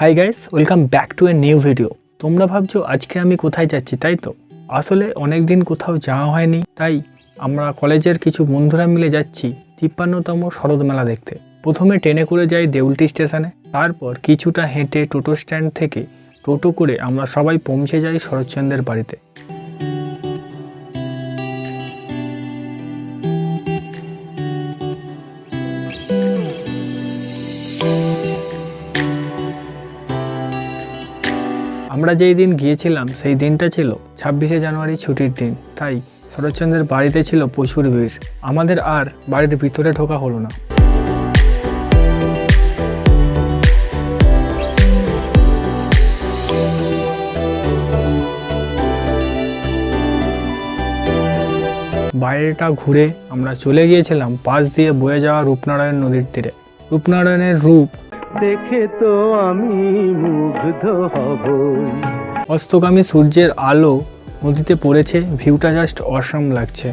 Hi guys welcome back to a new video তোমরা ভাবছ আজকে আমি কোথায় যাচ্ছি, তাই তো? আসলে অনেক দিন কোথাও যাওয়া হয়নি, তাই আমরা কলেজের কিছু বন্ধুরা মিলে যাচ্ছি তিপ্পান্নতম শরৎ মেলা দেখতে। প্রথমে ট্রেনে করে যাই দেউলটি স্টেশনে, তারপর কিছুটা হেঁটে টোটো স্ট্যান্ড থেকে টোটো করে আমরা সবাই পৌঁছে যাই শরৎচন্দ্রের বাড়িতে। আমরা যেই দিন গিয়েছিলাম, সেই দিনটা ছিল ছাব্বিশে জানুয়ারি ছুটির দিন। তাই শরৎচন্দ্রের বাড়িতে ছিল প্রচুর ভিড়। আমাদের আর বাড়ির ভিতরে ঢোকা হলো না। বাইরেটা ঘুরে আমরা চলে গিয়েছিলাম পাশ দিয়ে বয়ে যাওয়া রূপনারায়ণ নদীর তীরে। রূপনারায়ণের রূপ দেখে তো আমি মুগ্ধ হব অস্তগামী সূর্যের আলো নদীতে পড়েছে ভিউটা জাস্ট অসম লাগছে।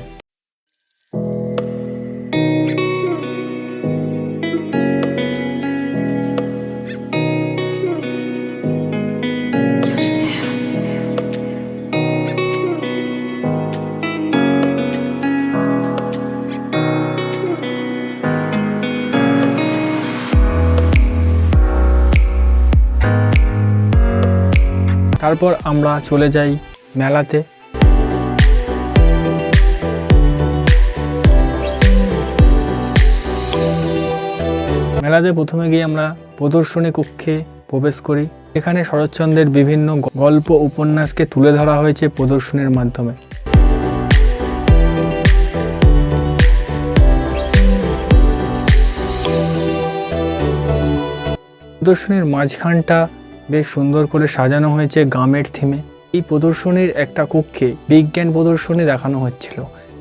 তারপর আমরা চলে যাই মেলাতে। মেলাতে প্রথমে গিয়ে আমরা প্রদর্শনী কক্ষে প্রবেশ করি। এখানে শরৎচন্দ্রের বিভিন্ন গল্প, উপন্যাসকে তুলে ধরা হয়েছে প্রদর্শনীর মাধ্যমে। প্রদর্শনীর মাঝখানটা বেশ সুন্দর করে সাজানো হয়েছে গামের থিমে এই প্রদর্শনীর একটা কক্ষে বিজ্ঞান প্রদর্শনী দেখানো হচ্ছিল,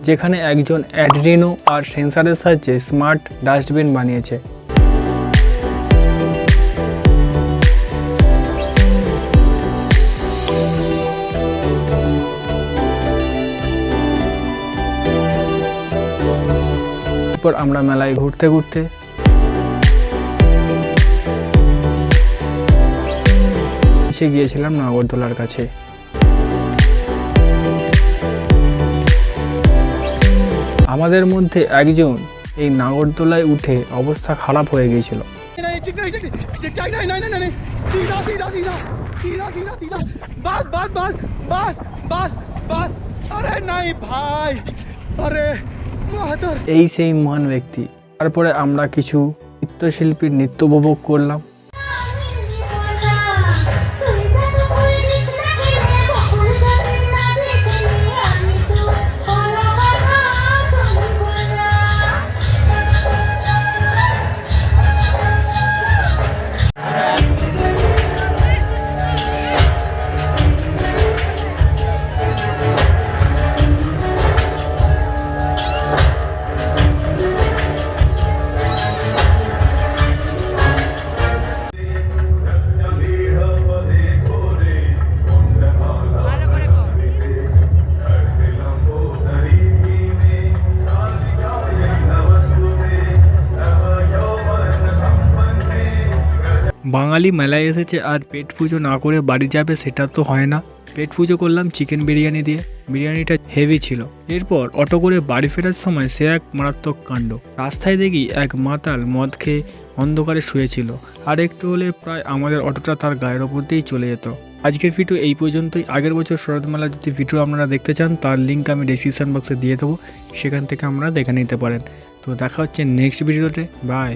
যেখানে একজন অ্যাড্রিনো আর সেন্সারের সাহায্যে স্মার্ট ডাস্টবিন বানিয়েছে। আমরা মেলায় ঘুরতে ঘুরতে এসে গিয়েছিলাম নাগরদোলার কাছে। আমাদের মধ্যে একজন এই নাগরদোলায় উঠে অবস্থা খারাপ হয়ে গিয়েছিল। এই সেই মহান ব্যক্তি। তারপরে আমরা কিছু নৃত্যশিল্পীর নৃত্য উপভোগ করলাম। বাঙালি মেলায় এসেছে আর পেট পুজো না করে বাড়ি যাবে সেটা তো হয় না। পেট পুজো করলাম চিকেন বিরিয়ানি দিয়ে। বিরিয়ানিটা হেভি ছিল। এরপর অটো করে বাড়ি ফেরার সময় সে এক মারাত্মক কাণ্ড। রাস্তায় দেখি এক মাতাল মদ খেয়ে অন্ধকারে শুয়েছিল। আর একটু হলে প্রায় আমাদের অটোটা তার গায়ের ওপর দিয়েই চলে যেত। আজকের ভিডিও এই পর্যন্তই। আগের বছর শরৎ মেলা যদি ভিডিও আপনারা দেখতে চান, তার লিঙ্ক আমি ডিসক্রিপশন বক্সে দিয়ে দেবো। সেখান থেকে আপনারা দেখে নিতে পারেন। তো দেখা হচ্ছে নেক্সট ভিডিওতে বাই